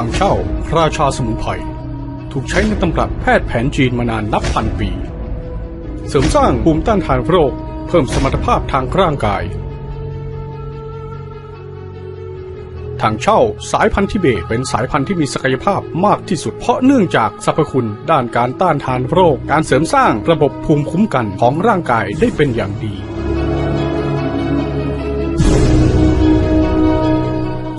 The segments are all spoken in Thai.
ถังเช่า ราชาสมุนไพรถูกใช้ในตำรับแพทย์แผนจีนมานานนับพันปี เสริมสร้างภูมิต้านทานโรค เพิ่มสมรรถภาพทางร่างกายถังเช่าสายพันธุ์ทิเบตเป็นสายพันธุ์ที่มีศักยภาพมากที่สุดเพราะเนื่องจากสรรพคุณ ด้านการต้านทานโรค การเสริมสร้างระบบภูมิคุ้มกันของร่างกายได้เป็นอย่างดี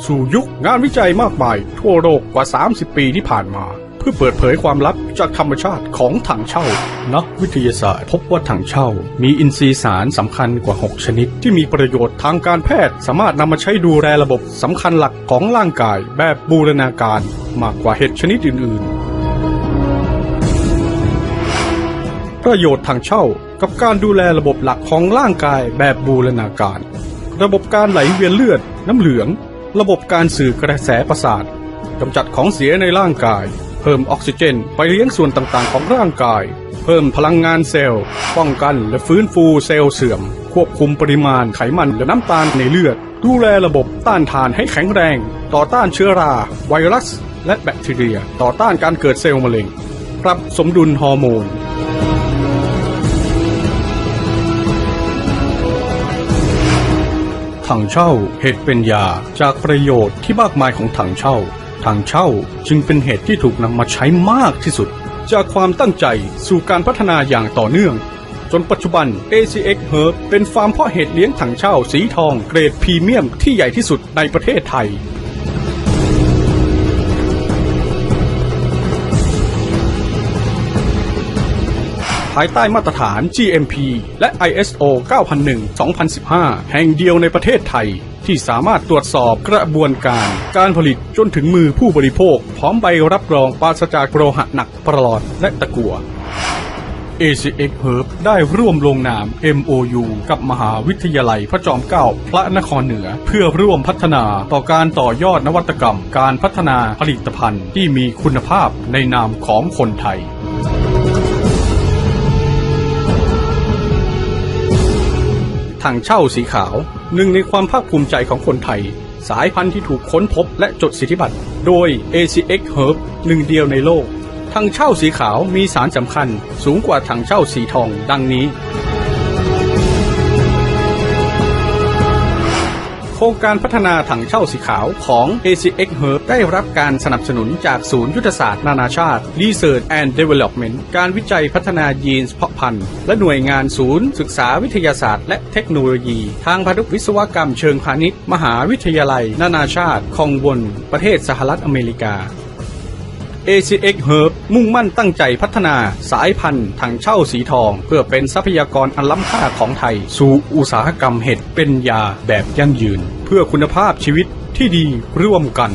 สู่ยุคงานวิจัยมากมาย ทั่วโลกกว่า 30 ปีที่ผ่านมา เพื่อเปิดเผยความลับจากธรรมชาติของถังเช่า นักวิทยาศาสตร์ พบว่าถังเช่า มีอินทรีย์สารสำคัญกว่า 6 ชนิด ที่มีประโยชน์ทางการแพทย์ สามารถนำมาใช้ดูแลระบบสำคัญหลักของร่างกายแบบบูรณาการมากกว่าเห็ดชนิดอื่น ๆประโยชน์ทางเช่ากับการดูแลระบบหลักของร่างกายแบบบูรณาการ ระบบการไหลเวียนเลือด น้ำเหลือง ระบบการสื่อกระแสประสาทกำจัดของเสียในร่างกาย เพิ่มออกซิเจนไปเลี้ยงส่วนต่างๆ ของร่างกาย เพิ่มพลังงานเซลล์ ป้องกันและฟื้นฟูเซลล์เสื่อม ควบคุมปริมาณไขมันและน้ำตาลในเลือด ดูแลระบบต้านทานให้แข็งแรง ต่อต้านเชื้อรา ไวรัส และแบคทีเรีย ต่อต้านการเกิดเซลล์มะเร็ง ปรับสมดุลฮอร์โมน ถังเช่าเห็ดเป็นยาจากประโยชน์ที่มากมายของถังเช่าถังเช่าจึงเป็นเห็ดที่ถูกนำมาใช้มากที่สุด จากความตั้งใจสู่การพัฒนาอย่างต่อเนื่อง จนปัจจุบัน ACX Herb เป็นฟาร์มเพาะเห็ดเลี้ยงถังเช่าสีทองเกรดพรีเมียมที่ใหญ่ที่สุดในประเทศไทยายใต้มาตรฐาน GMP และ ISO 9001-2015 แห่งเดียวในประเทศไทย ที่สามารถตรวจสอบกระบวนการ การผลิตจนถึงมือผู้บริโภค พร้อมใบรับรองปราศจากโลหะหนักประหลอดและตะกั่ว ACX Herb ได้ร่วมลงนาม MOU กับมหาวิทยาลัยพระจอมเกล้าพระนครเหนือ เพื่อร่วมพัฒนาต่อการต่อยอดนวัตกรรม การพัฒนาผลิตภัณฑ์ที่มีคุณภาพในนามของคนไทย ถังเช่าสีขาว หนึ่งในความภาคภูมิใจของคนไทย สายพันธุ์ที่ถูกค้นพบและจดสิทธิบัตร โดย ACX Herb หนึ่งเดียวในโลกถังเช่าสีขาวมีสารสำคัญสูงกว่าถังเช่าสีทองดังนี้ โครงการพัฒนาถังเช่าสีขาวของ ACX Herb ได้รับการสนับสนุนจากศูนย์ยุทธศาสตร์นานาชาติ Research and Development การวิจัยพัฒนายีนเพาะพันธุ์ และหน่วยงานศูนย์ ศึกษาวิทยาศาสตร์ และเทคโนโลยี ทางพันธุวิศวกรรมเชิงพาณิชย์ มหาวิทยาลัย นานาชาติ คองวนประเทศสหรัฐอเมริกา ACX Herb มุ่งมั่นตั้งใจพัฒนาสายพันธุ์ถังเช่าสีทอง เพื่อเป็นทรัพยากรอันล้ำค่าของไทย สู่อุตสาหกรรมเห็ดเป็นยาแบบยั่งยืน เพื่อคุณภาพชีวิตที่ดีร่วมกัน